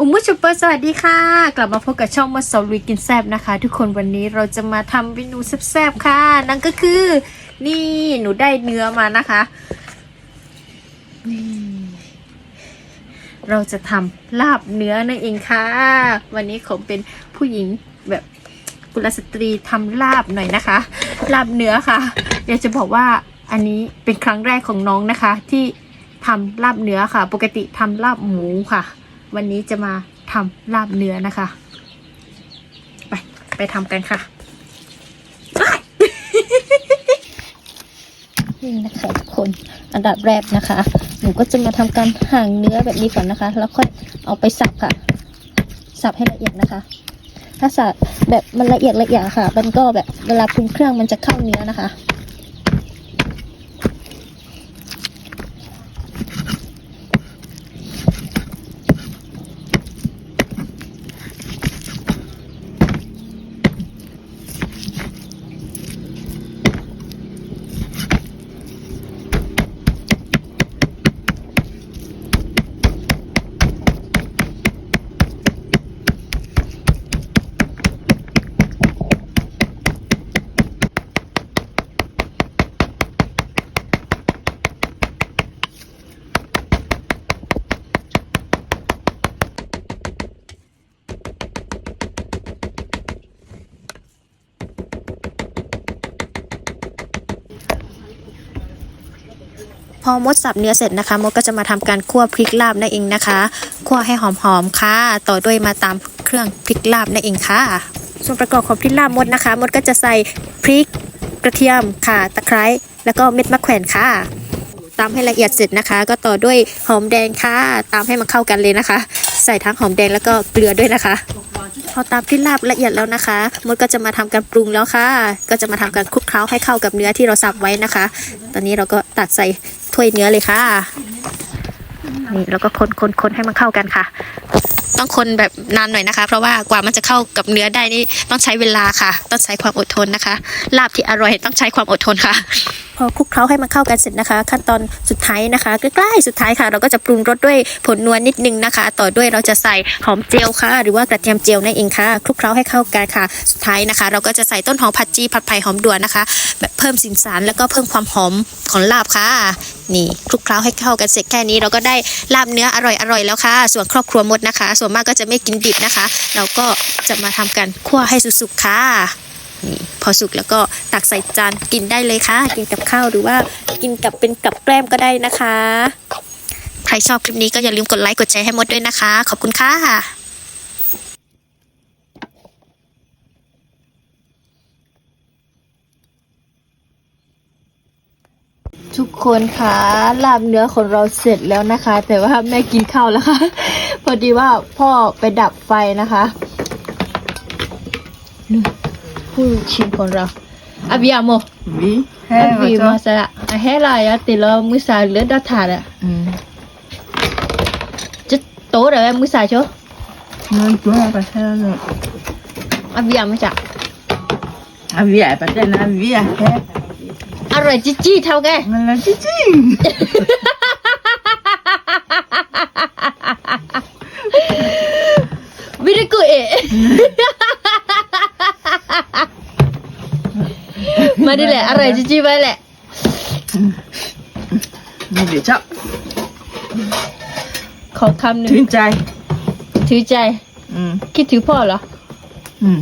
อุมุชุปเปอร์สวัสดีค่ะ กลับมาพบกับช่องมาสอลุยกินแซบนะคะ ทุกคนวันนี้เราจะมาทำเมนูแซบๆค่ะ นั่นก็คือ นี่หนูได้เนื้อมานะคะนี่เราจะทำลาบเนื้อนั่นเองค่ะ วันนี้ผมเป็นผู้หญิงแบบกุลสตรีทำลาบหน่อยนะคะ ลาบเนื้อค่ะอยากจะบอกว่าอันนี้เป็นครั้งแรกของน้องนะคะ ที่ทำลาบเนื้อค่ะ ปกติทำลาบหมูค่ะ วันนี้จะมาทำลาบเนื้อนะคะ ไป ไปทำกันค่ะนี่นะคะทุกคนอันดับแรกนะคะ หนูก็จะมาทำการห่างเนื้อแบบนี้ก่อนนะคะ แล้วค่อยเอาไปสับค่ะ สับให้ละเอียดนะคะ ถ้าสับแบบมันละเอียดละเอียดค่ะ มันก็แบบเวลาปรุงเครื่องมันจะเข้าเนื้อนะคะ อมดสับเนื้อเสร็จนะคะ มดก็จะมาทำการคั่วพริกลาบนั่นเองนะคะคั่วให้หอมๆค่ะ ต่อด้วยมาตามเครื่องพริกลาบนั่นเองค่ะ ส่วนประกอบของพริกลาบมดนะคะ มดก็จะใส่พริกกระเทียมค่ะ ตะไคร้แล้วก็เม็ดมะแขวนค่ะตามให้ละเอียดเสร็จนะคะ ก็ต่อด้วยหอมแดงค่ะ ตามให้มันเข้ากันเลยนะคะ ใส่ทั้งหอมแดงแล้วก็เกลือด้วยนะคะพอตามพริกลาบละเอียดแล้วนะคะ มดก็จะมาทำการปรุงแล้วค่ะ ก็จะมาทำการคลุกเคล้าให้เข้ากับเนื้อที่เราสับไว้นะคะ ตอนนี้เราก็ตักใส่ ถ้วยเนื้อเลยค่ะ นี่แล้วก็คนคนคนให้มันเข้ากันค่ะ ต้องคนแบบนานหน่อยนะคะ เพราะว่ากว่ามันจะเข้ากับเนื้อได้นี่ต้องใช้เวลาค่ะ ต้องใช้ความอดทนนะคะ ลาบที่อร่อยต้องใช้ความอดทนค่ะ พอคลุกเคล้าให้มันเข้ากันเสร็จนะคะ ขั้นตอนสุดท้ายนะคะใกล้ๆสุดท้ายค่ะ เราก็จะปรุงรสด้วยผลนวลนิดนึงนะคะ ต่อด้วยเราจะใส่หอมเจียวค่ะ หรือว่ากระเทียมเจียวนั่นเองค่ะคลุกเคล้าให้เข้ากันค่ะ สุดท้ายนะคะ เราก็จะใส่ต้นหอมผัดจีผัดไผ่หอมด่วนนะคะแบบเพิ่มสีสันแล้วก็เพิ่มความหอมของลาบค่ะ นี่คลุกเคล้าให้เข้ากันเสร็จแค่นี้เราก็ได้ลาบเนื้ออร่อยๆแล้วค่ะ ส่วนครอบครัวมดนะคะ ส่วนมากก็จะไม่กินดิบนะคะ เราก็จะมาทำการคั่วให้สุกๆค่ะ นี่พอสุกแล้วก็ตักใส่จานกินได้เลยค่ะ กินกับข้าวหรือว่ากินกับเป็นกับแกล้มก็ได้นะคะ ใครชอบคลิปนี้ก็อย่าลืมกดไลค์กดแชร์ให้มดด้วยนะคะ ขอบคุณค่ะทุกคนค่ะลาบเนื้อของเราเสร็จแล้วนะคะ แต่ว่าแม่กินข้าวแล้วค่ะ พอดีว่าพ่อไปดับไฟนะคะ cucci con ra abbiamo vi abbiamo sarà a hela ya ti lo mới xài lửa đã thả rồi chết tối rồi em mới xài chứ. Nên chúa là phải xe rồi. À, abbiamo à chả. Avia bà tên avia à rồi chị chi theo cái là chị chi. mà đi lại à rồi chi chi vậy lại Mi piace. ขอคำหนึ่ง Tin chai. ถือใจ Mm. คิดถือพ่อเหรอ Mm.